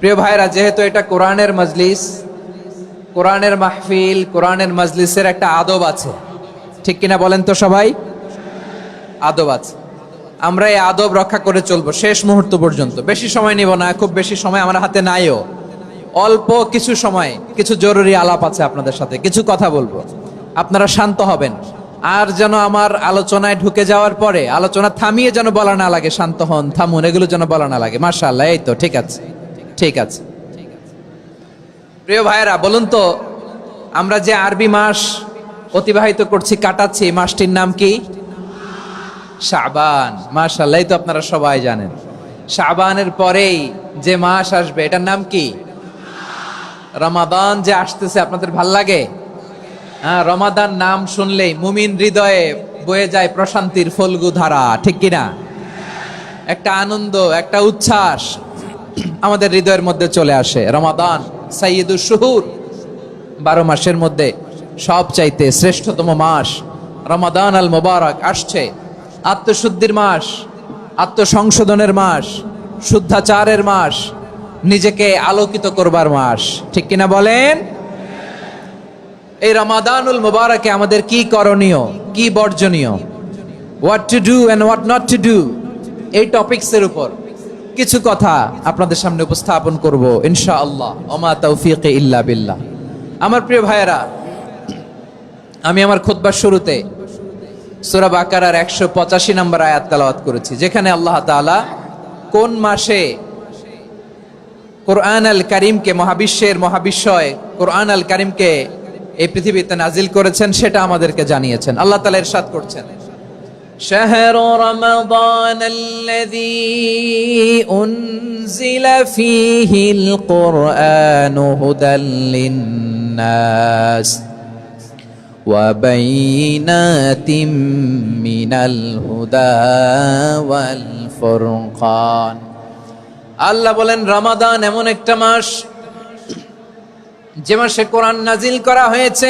প্রিয় ভাইরা, যেহেতু এটা কোরআনের মজলিস, কোরআনের মাহফিল, কোরআনের মজলিসের একটা আদব আছে। ঠিক কিনা বলেন তো সবাই? আদব আছে। আমরা এই আদব রক্ষা করে চলবো শেষ মুহূর্ত পর্যন্ত। বেশি সময় নিব না, খুব বেশি সময় আমার হাতে নাইও। অল্প কিছু সময়, কিছু জরুরি আলাপ আছে আপনাদের সাথে, কিছু কথা বলব। আপনারা শান্ত হবেন। আর যেন আমার আলোচনায় ঢুকে যাওয়ার পরে, আলোচনা থামিয়ে যেন বলা না লাগে, শান্ত হন, থামুন, এগুলো যেন বলা না লাগে। মার্শাল্লাহ এই তো, ঠিক আছে। ঠিক আছে। প্রিয় ভাইয়েরা, বলুন তো, আমরা যে আরবি মাস অতিবাহিত করছি, কাটাচ্ছি মাসটির নাম কি? শাবান। মাশাল্লাহ তো আপনারা সবাই জানেন। শাবানের পরেই যে মাস আসবে, এটার নাম কি? রমাদান যে আসতেছে, আপনাদের ভালো লাগে? হ্যাঁ রমাদান নাম শুনলেই মুমিন হৃদয়ে বয়ে যায় প্রশান্তির ফলগু ধারা ঠিক কিনা? একটা আনন্দ, একটা উচ্ছ্বাস। আমাদের হৃদয়ের মধ্যে চলে আসে। রমাদান সাইয়দুল শুহুর। বারো মাসের মধ্যে সব চাইতে শ্রেষ্ঠতম মাস, রমাদান আল মোবারক আসছে। আত্মশুদ্ধির মাস, আত্মসংশোধনের মাস, শুদ্ধাচারের মাস, নিজেকে আলোকিত করবার মাস। ঠিক কিনা বলেন? এই রমাদানুল মোবারকে আমাদের কি করণীয়, কি বর্জনীয়? What to do and what not to do এই টপিকসের উপর। কিছু কথা আপনাদের সামনে উপস্থাপন করব ইনশা আল্লাহ ওমা তৌফিক ইল্লা বিল্লাহ। আমার প্রিয় ভাইয়েরা, আমি আমার খোদবার শুরুতে সুরা বাকারার একশো পঁচাশি নম্বর আয়াত তালাওয়াত করেছি, যেখানে আল্লাহ তাআলা কোন মাসে কোরআন আল করিমকে মহাবিশ্বের মহাবিশ্বয় কোরআন আল করিমকে এই পৃথিবীতে নাজিল করেছেন সেটা আমাদেরকে জানিয়েছেন। আল্লাহ তালা ইরশাদ করছেন। شهر رمضان الذي أنزل فيه القرآن هدى للناس وبينات من الهدى والفرقان আল্লাহ বলেন রমাদান এমন একটা মাস যে মাসে কোরআন নাজিল করা হয়েছে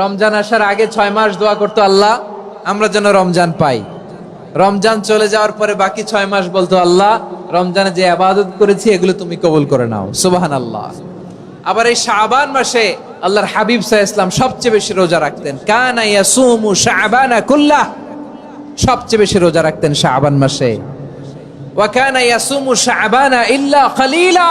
রমজান আসার আগে ছয় মাস দোয়া করতো আল্লাহ, আমরা যেন রমজান পাই। রমজান চলে যাওয়ার পরে বাকি ছয় মাস বলতো আল্লাহ, রমজানে যে আবাদত করেছি, এগুলো তুমি কবুল করে নাও। সুবাহান আল্লাহ আবার এই শাবান মাসে আল্লাহর হাবিব সাহ ইসলাম সবচেয়ে বেশি রোজা রাখতেন। কানা ইয়াসুমু শাবানা কুল্লাহ, সবচেয়ে বেশি রোজা রাখতেন শাবান মাসে। ওয়াকানা ইয়াসুমু শাবানা ইল্লা খালিলা।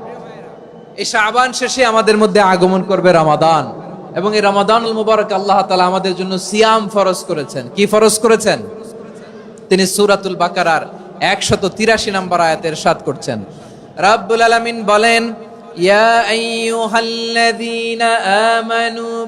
এই শাহবান শেষে আমাদের মধ্যে আগমন করবে রামাদান। এবং এই রমাদান মুবারক আল্লাহ তালা আমাদের জন্য সিয়াম ফরজ করেছেন। কি ফরজ করেছেন? তিনি সুরাতুল বাকারার একশত তিরাশি নম্বর আয়াতের সাত করছেন। রাব্বুল আলামিন বলেন, ইয়া আমানু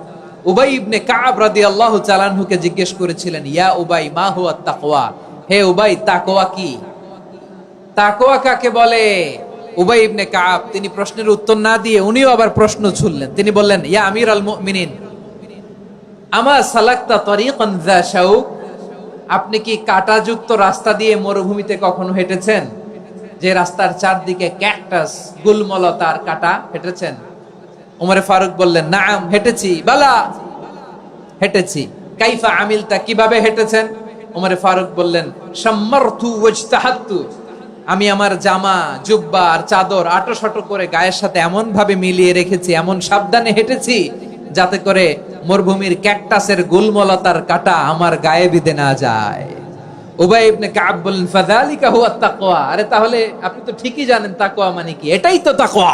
উবাই ইবনে কাব রাদিয়াল্লাহু তাআলা আনহুকে জিজ্ঞেস করেছিলেন, ইয়া উবাই, মা হুয়া তাকওয়া? হে উবাই, তাকওয়া কি? তাকওয়া কাকে বলে? উবাই ইবনে কাব, তিনি প্রশ্নের উত্তর না দিয়ে উনিও আবার প্রশ্ন ছুড়লেন। তিনি বললেন, ইয়া আমির আল মুমিনিন, আমা সালাক্তা তরিকান যা শাউক আপনি কি কাঁটাযুক্ত রাস্তা দিয়ে মরুভূমিতে কখনো হেঁটেছেন? যে রাস্তার চারদিকে ক্যাকটাস, গুলমলতার কাটা হেঁটেছেন। উমরে ফারুক বললেন, নাম, হেঁটেছি। বালা। হেঁটেছি। কাইফা আমিলতা? কীভাবে হেঁটেছেন? উমরে ফারুক বললেন আমি আমার জামা, জুব্বা আর চাদর আটো শটো করে গায়ের সাথে এমন ভাবে মিলিয়ে রেখেছি, এমন সাবধানে হেঁটেছি যাতে করে মরুভূমির ক্যাকটাসের গুলমলতার কাটা আমার গায়ে বিধে না যায়। উবাই ইবনে কাব বললেন, ফাযালিকা হুয়া তাকওয়া। আরে তাহলে আপনি তো ঠিকই জানেন, তাকওয়া মানে কি? এটাই তো তাকওয়া।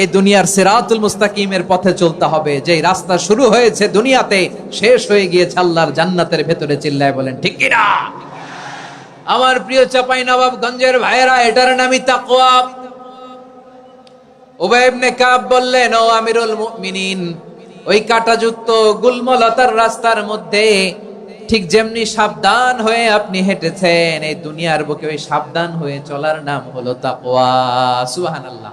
এই দুনিয়ার সিরাতুল মুস্তাকিমের পথে চলতে হবে। যে রাস্তা শুরু হয়েছে দুনিয়াতে, শেষ হয়ে গিয়েছে আল্লাহর জান্নাতের ভেতরে চিল্লায় বলেন, ঠিক কিনা আমার প্রিয় চাপাই নবাবগঞ্জের ভাইয়েরা, এটার নামই তাকওয়া। উবাই ইবনে কাব বললেন, ও আমিরুল মুমিনিন, ওই কাটাযুক্ত গুলমলতার রাস্তার মধ্যে ঠিক যেমনি সাবধান হয়ে আপনি হেঁটেছেন, এই দুনিয়ার বুকে ওই সাবধান হয়ে চলার নাম হলো তাকওয়া। সুবহানাল্লাহ।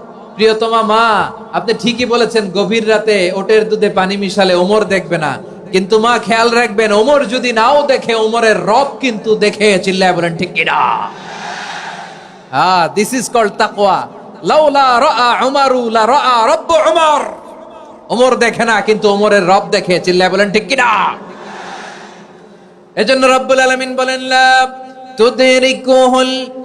প্রিয়তমা মা, আপনি ঠিকই বলেছেন, গভীর রাতে ওটের দুধে পানি মিশালে ওমর দেখবে না। কিন্তু মা, খেয়াল রাখবেন, ওমর যদি নাও দেখে, ওমরের রব কিন্তু দেখে চিল্লায় বলেন, ঠিক কিনা? হ্যাঁ দিস ইজ কল্ড তাকওয়া। লাউলা লা রাআ রব্বু উমর। ওমর দেখে না, কিন্তু ওমরের রব দেখে চিল্লায় বলেন, ঠিক কিনা? এজন্য রব্বুল আলামিন বলেন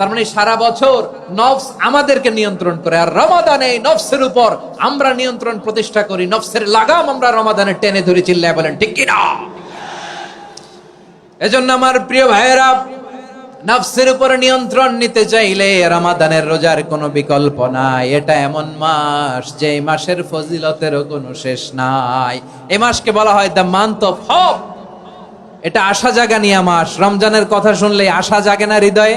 তার মানে সারা বছর নফস আমাদেরকে নিয়ন্ত্রণ করে। আর রমাদানে নফসের উপর আমরা নিয়ন্ত্রণ প্রতিষ্ঠা করি। নফসের লাগাম আমরা রমাদানে টেনে ধরে চিল্লায় বলেন, ঠিক কিনা? এজন্য আমার প্রিয় ভাইয়েরা, নফসের উপর নিয়ন্ত্রণ নিতে চাইলে রমাদানের রোজার কোনো বিকল্প নাই। এটা এমন মাস যে মাসের ফজিলতেরও কোনো শেষ নাই। এ মাসকে বলা হয় দ্য মান্থ অফ হপ এটা আশা জাগা নিয়া মাস। রমজানের কথা শুনলে আশা জাগে না হৃদয়ে?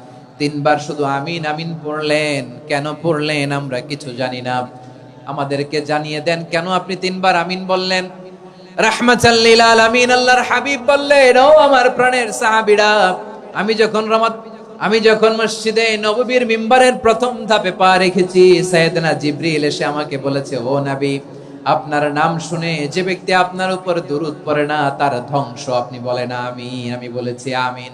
তিনবার শুধু আমিন আমিন পড়লেন। কেন পড়লেন আমরা কিছু জানি না। আমাদেরকে জানিয়ে দেন, কেন আপনি তিনবার আমিন বললেন? আল্লাহর হাবিব বললেন, ও আমার প্রাণের আমি যখন রমাত, আমি যখন মসজিদে প্রথম ধাপে পা রেখেছি আমাকে বলেছে, ও আপনার নাম শুনে যে ব্যক্তি আপনার উপর দুরুদ পড়ে না, তার ধ্বংস আপনি বলেন আমি আমি বলেছি, আমিন।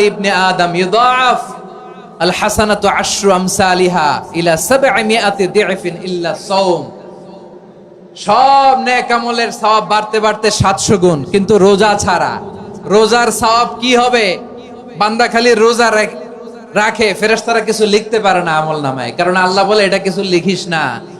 ইবনে আদম ইউদাফ আল হাসানাতু আশরু আমসালিহা ইলা ইল্লা সাওম। সব নেক আমলের সওয়াব বাড়তে বাড়তে 700 গুণ, কিন্তু রোজা ছাড়া। রোজার সওয়াব কি হবে? বান্দা খালি রোজা রাখ- রাখে, ফেরেশতারা কিছু লিখতে পারে না আমল নামায়। কারণ আল্লাহ বলে, এটা কিছু লিখিস না।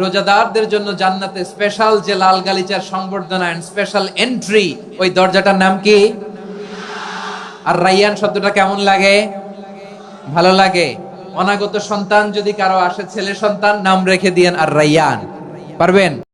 রোজাদারদের জন্য জান্নাতে স্পেশাল যে লাল গালিচার সংবর্ধনা এন্ড স্পেশাল এন্ট্রি ওই দরজাটার নাম কি? আর রাইয়ান শব্দটা কেমন লাগে? ভালো লাগে। অনাগত সন্তান যদি কারও আসে, ছেলে সন্তান, নাম রেখে দিয়েন আর রাইয়ান। পারবেন?